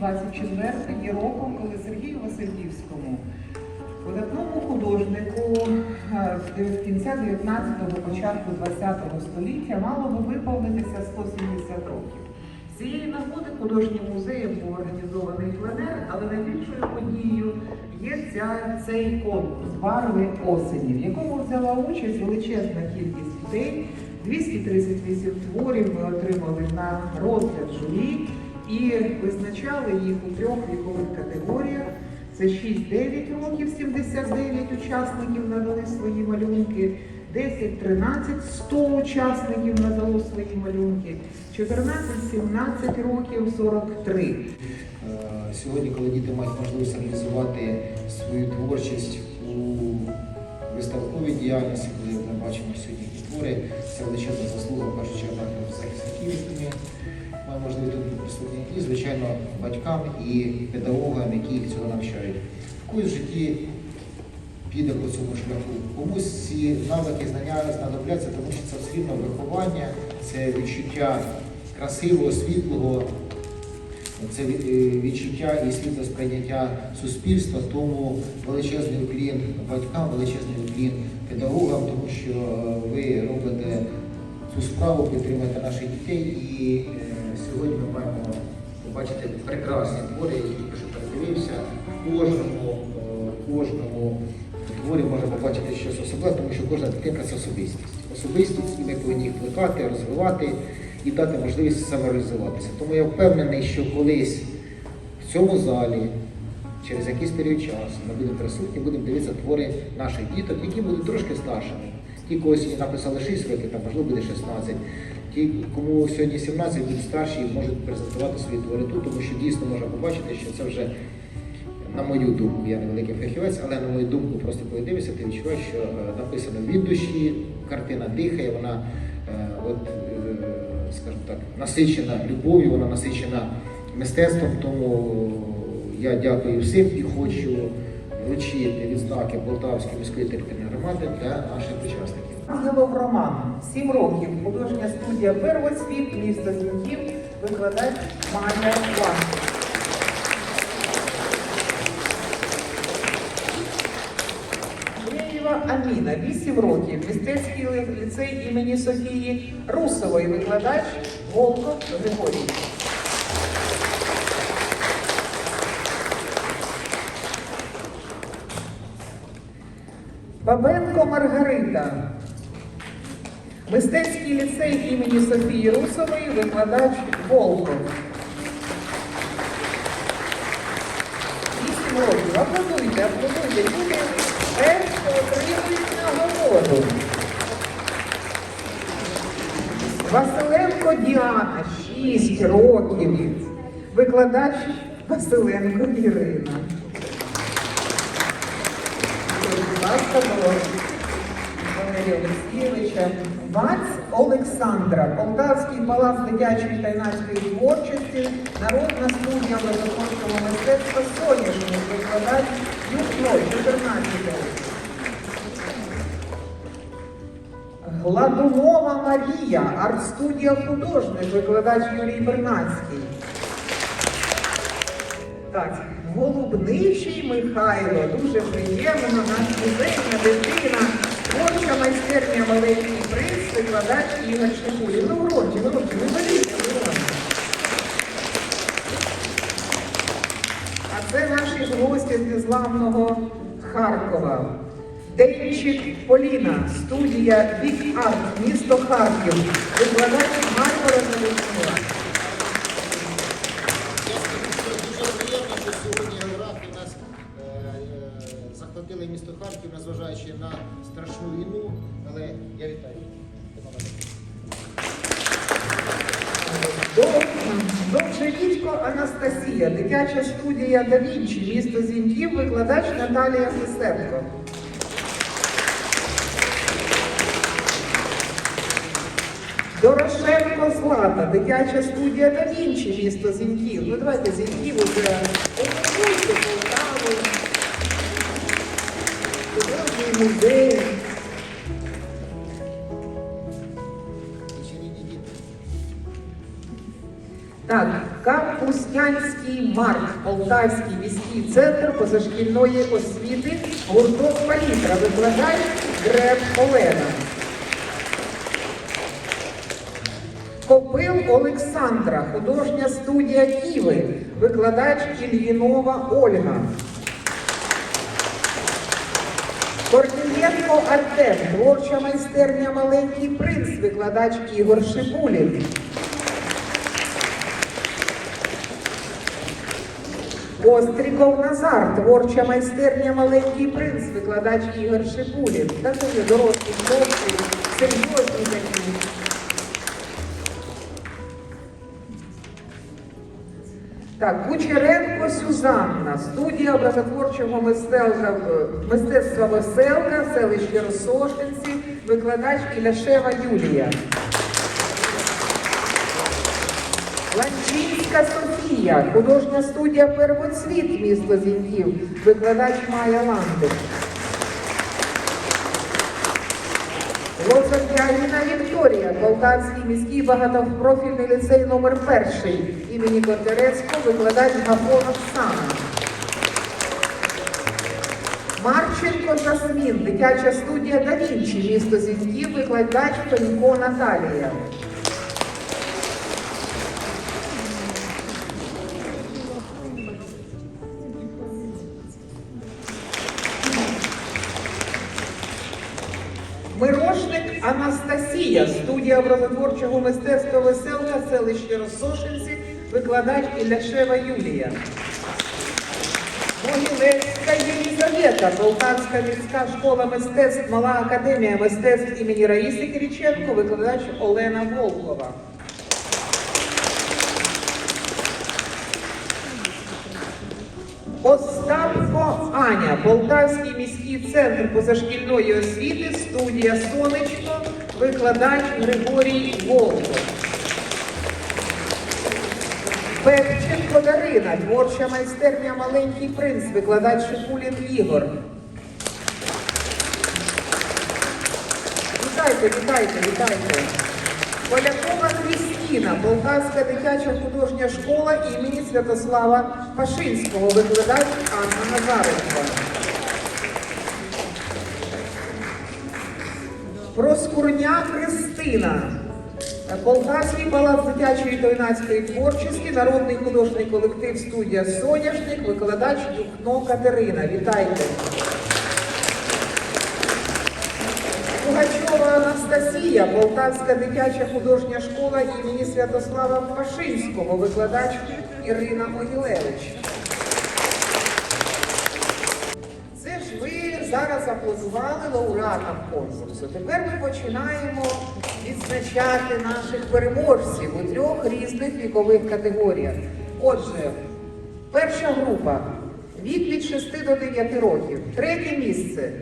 2024 є роком, коли Сергію Васильківському, видатному художнику е, в кінця 19-го, початку 20-го століття мало би виповнитися 170 років. З цієї нагоди художнім музеєм був організований пленер, але найбільшою подією є ця, цей конкурс барви осені, в якому взяла участь величезна кількість дітей. 238 творів ми отримали на розгляд журі і визначали їх у трьох вікових категоріях. Це 6-9 років, 79 учасників надали свої малюнки, 10-13, 100 учасників надало свої малюнки, 14-17 років 43. Е, Сьогодні, коли діти мають можливість реалізувати свою творчість у виставковій діяльності, коли ми бачимо сьогодні твори, це величезна заслуга в першу чергу захисників, ми маємо тут і, звичайно, батькам і педагогам, які їх цього навчають. В когось житті піде по цьому шляху. Комусь ці навики, знання знадобляться, тому що це все виховання, це відчуття красивого, світлого, це е, відчуття і світле сприйняття суспільства, тому величезний уклін батькам, величезний уклін педагогам, тому що ви робите цю справу, підтримуєте наших дітей. І е, сьогодні ми маємо побачити прекрасні твори, які тільки що передивився. В кожному, е, кожному творі можна побачити щось особливе, тому що кожна це особистість. Особистість, і ми повинні їх плекати, розвивати і дати можливість самореалізуватися. Тому я впевнений, що колись в цьому залі, через якийсь період часу, ми будемо присутні, будемо дивитися твори наших діток, які будуть трошки старшими. Ті, когось написали 6 років, там, можливо, буде 16. Ті, кому сьогодні 17, будуть старші можуть презентувати свої твори тому що дійсно можна побачити, що це вже на мою думку, я не великий фахівець, але на мою думку, просто коли дивишся, ти відчуваєш, що е, написано від душі, картина дихає, вона е, от, е, скажімо так, насичена любов'ю, вона насичена мистецтвом. Тому я дякую всім і хочу вручити відзнаки Полтавської міської територіальної громади для наших учасників. Ангелов Роман, 7 років, художня студія Первоцвіт, місто Зіньків, викладач Майя Лан. Єєва Аміна, 8 років, мистецький ліцей імені Софії Русової, викладач Волков Григорій. Бабенко Маргарита. Мистецький ліцей імені Софії Русової, викладач Волков. Вісім років. Аплодуйте, аплодуйте. Люди перші отримують нагороду. Василенко Діана, 6 років. Викладач Василенко Ірина. Будь ласка, Валерія Олексійовича. Вац Олександра, Полтавський палац дитячої та юнацької творчості, народна студія образотворчого мистецтва Соняшник, викладач Юхно, 14 років. Гладунова Марія, арт-студія художник, викладач Юрій Бернацький. Так, Голубничий Михайло, дуже приємно, наш музейна дитина, творча майстерня Маленький принц, викладач Ігор Шикулін. Ну, уроки, уроки, не беріться, уроки. А це наші ж гості з незламного Харкова. Дейчик Поліна, студія Big Art, місто Харків, викладач Мармара Заліснова. Довжелітько Анастасія, дитяча студія Да Вінчі, місто Зіньків, викладач Наталія Фисенко. Дорошенко Злата, дитяча студія Да Вінчі, місто Зіньків. Ну давайте Зіньків уже Полтаву. Художній музей. Так, Кам Капустянський Марк, Полтавський міський центр позашкільної освіти, гурток Палітра, викладач Греб Олена. Копил Олександра, художня студія Ківи, викладач Ільїнова Ольга. Корнієнко Артем, творча майстерня Маленький принц, викладач Ігор Шипулін. Остріков Назар, творча майстерня Маленький принц, викладач Ігор Шипулін. Та є дорослі хлопці, серйозні такі. Так, Кучеренко Сюзанна, студія образотворчого мистецтва, Веселка, селище Росошинці, викладач Іляшева Юлія. Ланчинська Софія, художня студія Первоцвіт, місто Зіньків, викладач Майя Ландик. Лозов'янина Вікторія, Полтавський міський багатопрофільний ліцей номер перший імені Котляревського, викладач Гапон Оксана. Марченко Жасмін, дитяча студія Да Вінчі, місто Зіньків, викладач Пенько Наталія. Анастасія, студія образотворчого мистецтва Веселка, селище Росошинці, викладач Іляшева Юлія. Могилевська Єлізавета, Полтавська міська школа мистецтв, Мала академія мистецтв імені Раїси Кириченко, викладач Олена Волкова. Остапко Аня, Полтавський міський центр позашкільної освіти, студія Сонечко, викладач Григорій Волков. Певченко Дарина, творча майстерня Маленький принц, викладач Шипулін Ігор. Вітайте, вітайте, вітайте. Полякова Крістіна, Полтавська дитяча художня школа імені Святослава Пашинського, викладач Анна Назаренко. Проскурня Христина. Полтавський палац дитячої та юнацької творчості, народний художній колектив студія Соняшник, викладач Дюхно Катерина. Вітайте. Пугачова Анастасія, Полтавська дитяча художня школа імені Святослава Пашинського, викладач Ірина Могилевич. Зараз аплодували лауреатам конкурсу. Тепер ми починаємо відзначати наших переможців у трьох різних вікових категоріях. Отже, перша група вік від 6 до 9 років. Третє місце.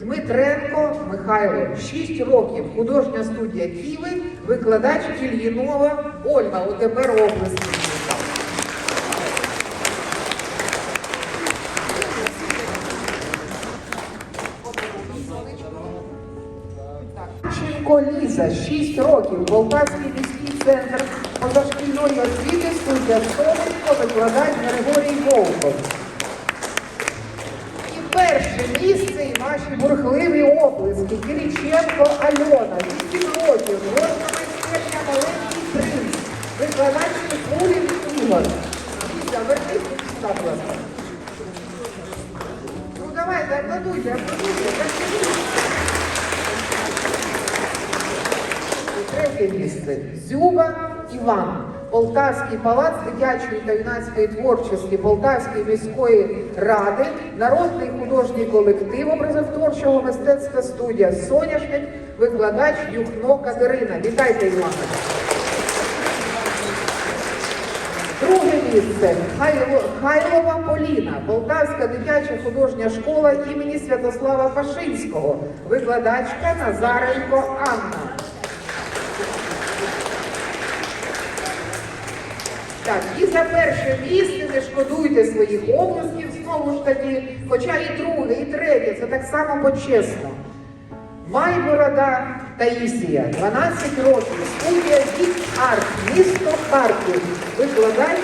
Дмитренко Михайло, 6 років, художня студія Киви, викладач Ільїнова Ольга. От тепер область. Ліза, 6 років, Полтавський міський центр позашкільної освіти, студія Сонечко, викладач Григорій Волков. І перше місце і ваші бурхливі оплески. Кириченко Альона, 8 років, рожна майстерня Маленький принц, викладач Микулін Ігор. Ліза, вернись будь ласка. Ну давайте, аплодуйте, аплодуйте, Третє місце Зюба Іван. Полтавський палац дитячої та юнацької творчості Полтавської міської ради, народний художній колектив образотворчого мистецтва студія Соняшник, викладач Юхно Катерина. Вітайте, Івана! Друге місце Хайлова Поліна, Полтавська дитяча художня школа імені Святослава Пашинського, викладачка Назаренко Анна. Так, і за перше місце не шкодуйте своїх обласків знову ж таки, хоча і друге, і третє, це так само почесно. Майборода Таїсія, 12 років, студія Дік Арт, місто Харків, викладач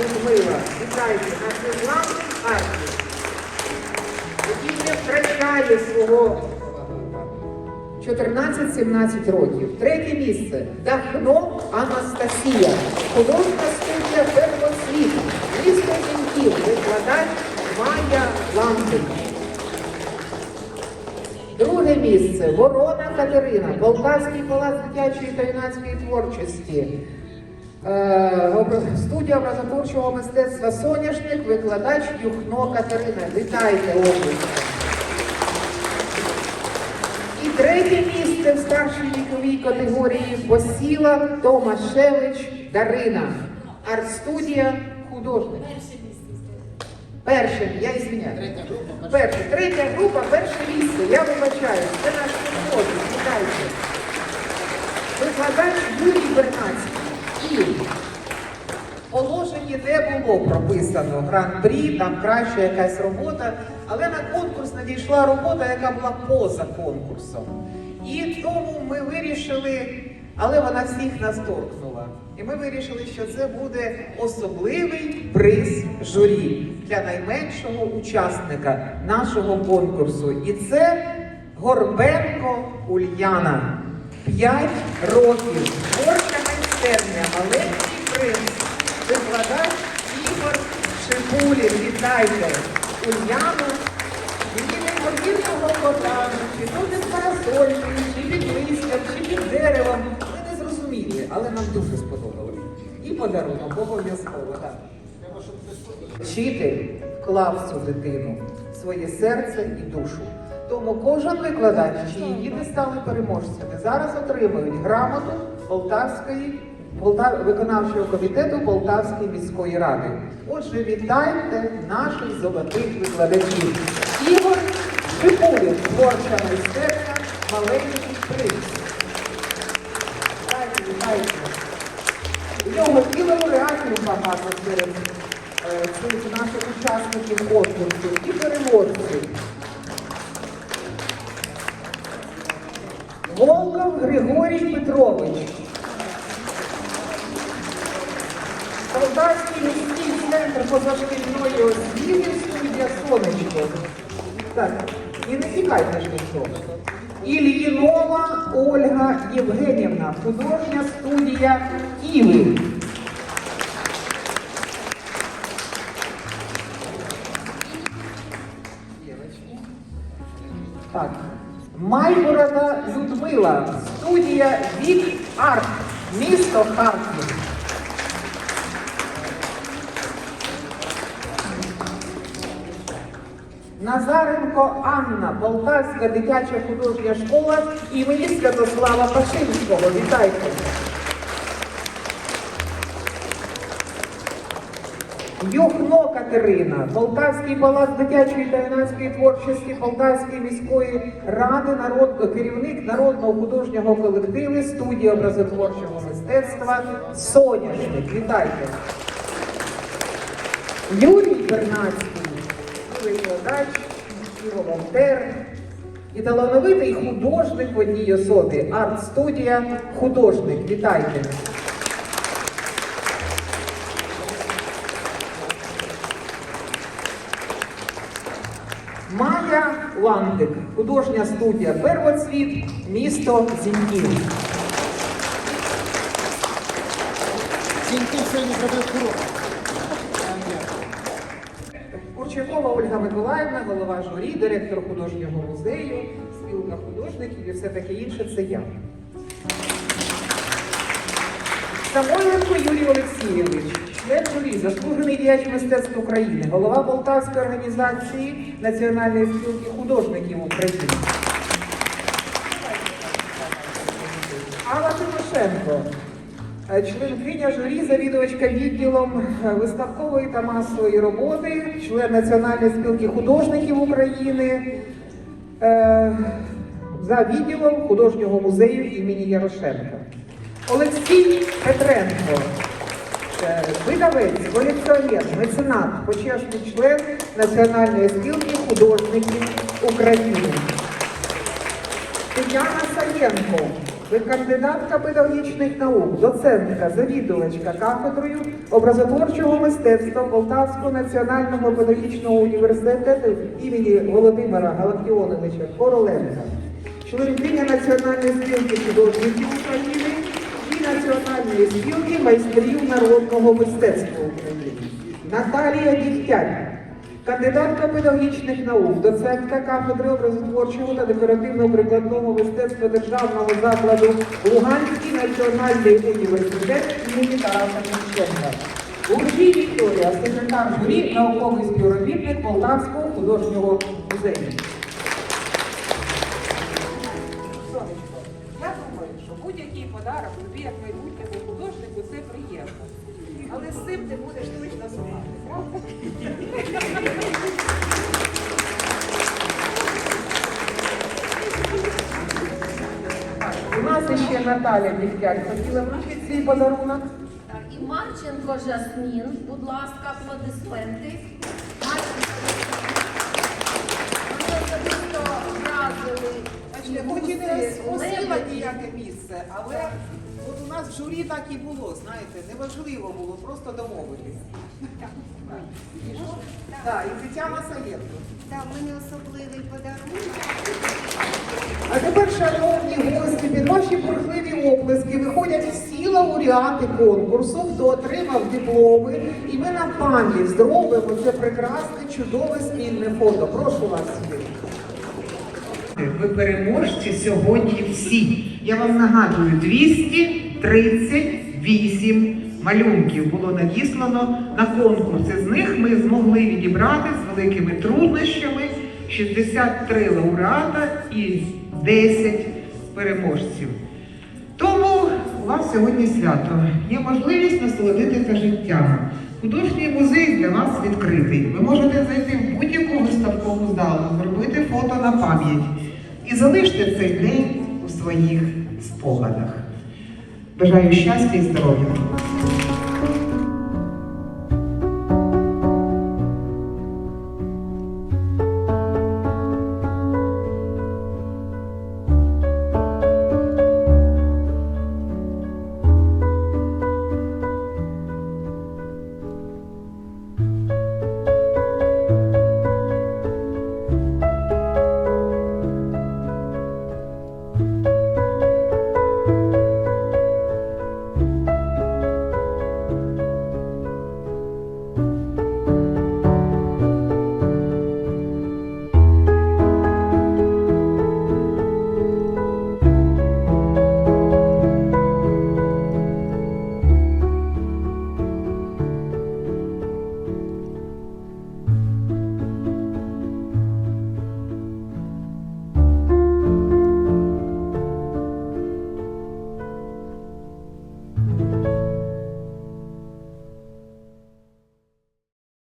Людмила. Вітайте, наш незламний артист, який не втрачає свого 14-17 років. Третє місце. Дахно Анастасія. Художня студія Первоцвіт. Місто Зіньків. Викладач Майя Лампик. Друге місце. Ворона Катерина. Полтавський палац дитячої та юнацької творчості. Е, Студія образотворчого мистецтва Соняшник, викладач Юхно Катерина. Вітайте область. Третє місце в старшій віковій категорії посіла Томашевич Дарина. Арт-студія художник. Перше, я ізвиняю. Перше, третя група, перше місце. Я вибачаю. Це наш художник. Вітайте. Викладач Юрій Бернацький. І в положенні не було прописано гран-прі, там краща якась робота, але на конкурс надійшла робота, яка була поза конкурсом. І тому ми вирішили, але вона всіх нас торкнула. І ми вирішили, що це буде особливий приз журі для найменшого учасника нашого конкурсу. І це Горбенко Ульяна. П'ять років. Творча майстерня, маленький принц. Шипулін. Вітайте. Ульяну. Її неймовірного кота, чи то під парасолькою, чи під листям, чи під деревом. Ми не зрозуміли, але нам дуже сподобалось. І подарунок обов'язково. Вчитель вклав в цю дитину своє серце і душу. Тому кожен викладач, чиї діти стали переможцями, зараз отримують грамоту Полтавської Виконавчого комітету Полтавської міської ради. Отже, вітайте наших золотих викладачів. Ігор Шипулін, творча майстерня, маленький принц. Вітайте, вітайте. У нього і лауреатів багато серед е, цих наших учасників конкурсу, і переможців. Волков Григорій Петрович. Солдатський міський центр позашкільної освіти студія Сонечко. Так, і не тікайте ж нічого. Ільїнова Ольга Євгенівна, художня студія Киви. Так. Майборода Людмила, студія Вік Арт, місто Харків. Назаренко Анна, Полтавська дитяча художня школа імені Святослава Пашинського. Вітайте. Юхно Катерина, Полтавський палац дитячої та юнацької творчості Полтавської міської ради, народ, керівник народного художнього колективу студії образотворчого мистецтва Соняшник. Вітайте. Юрій Бернацький, викладач, і волонтер, і талановитий художник в одній особі. Арт-студія художник. Вітайте. Майя Ландик, художня студія Первоцвіт, місто Зіньків. Тільки сьогодні зробив курок. Курчакова Ольга Миколаївна, голова журі, директор художнього музею, спілка художників і все таке інше це я. Самойленко Юрій Олексійович, член журі, заслужений діяч мистецтв України, голова Полтавської організації Національної спілки художників України. Алла Тимошенко, членкиня журі, завідувачка відділом е, виставкової та масової роботи, член Національної спілки художників України е, за відділом художнього музею імені Ярошенка. Олексій Петренко, е, видавець, колекціонер, меценат, почесний член Національної спілки художників України. Тетяна Саєнко, кандидатка педагогічних наук, доцентка, завідувачка кафедрою образотворчого мистецтва Полтавського національного педагогічного університету імені Володимира Галактіоновича Короленка, членкиня Національної спілки художників України і Національної спілки майстрів народного мистецтва України. Наталія Дігтяй, кандидатка педагогічних наук, доцентка кафедри образотворчого та декоративно-прикладного мистецтва державного закладу Луганський національний університет імені Тараса Шевченка. Лужій Вікторія, секретар журі, науковий співробітник Полтавського художнього музею. Я думаю, що будь-який подарок тобі як майбутньому художнику це приємно. Але з цим ти будеш точно спати, правда? У ще Наталя Міхтяк хотіла вручити свій подарунок. Так, і Марченко Жасмін, будь ласка, аплодисменти. Марченко Вони особисто вразили. Хоч і не ніяке місце, але от у нас в журі так і було, знаєте, неважливо було просто домовитися. Так, і Тетяна Саєнко. Так, в мене особливий подарунок. А тепер, шановні гості, під ваші бурхливі оплески виходять всі лауреати конкурсу, хто отримав дипломи, і ми на пам'ять зробимо це прекрасне, чудове спільне фото. Прошу вас. Ви переможці сьогодні всі. Я вам нагадую, 238 малюнків було надіслано на конкурси. З них ми змогли відібрати з великими труднощами 63 лауреата і 10 переможців. Тому у вас сьогодні свято. Є можливість насолодитися життям. Художній музей для вас відкритий. Ви можете зайти в будь-яку виставкову залу, зробити фото на пам'ять і залиште цей день у своїх спогадах. Бажаю щастя і здоров'я!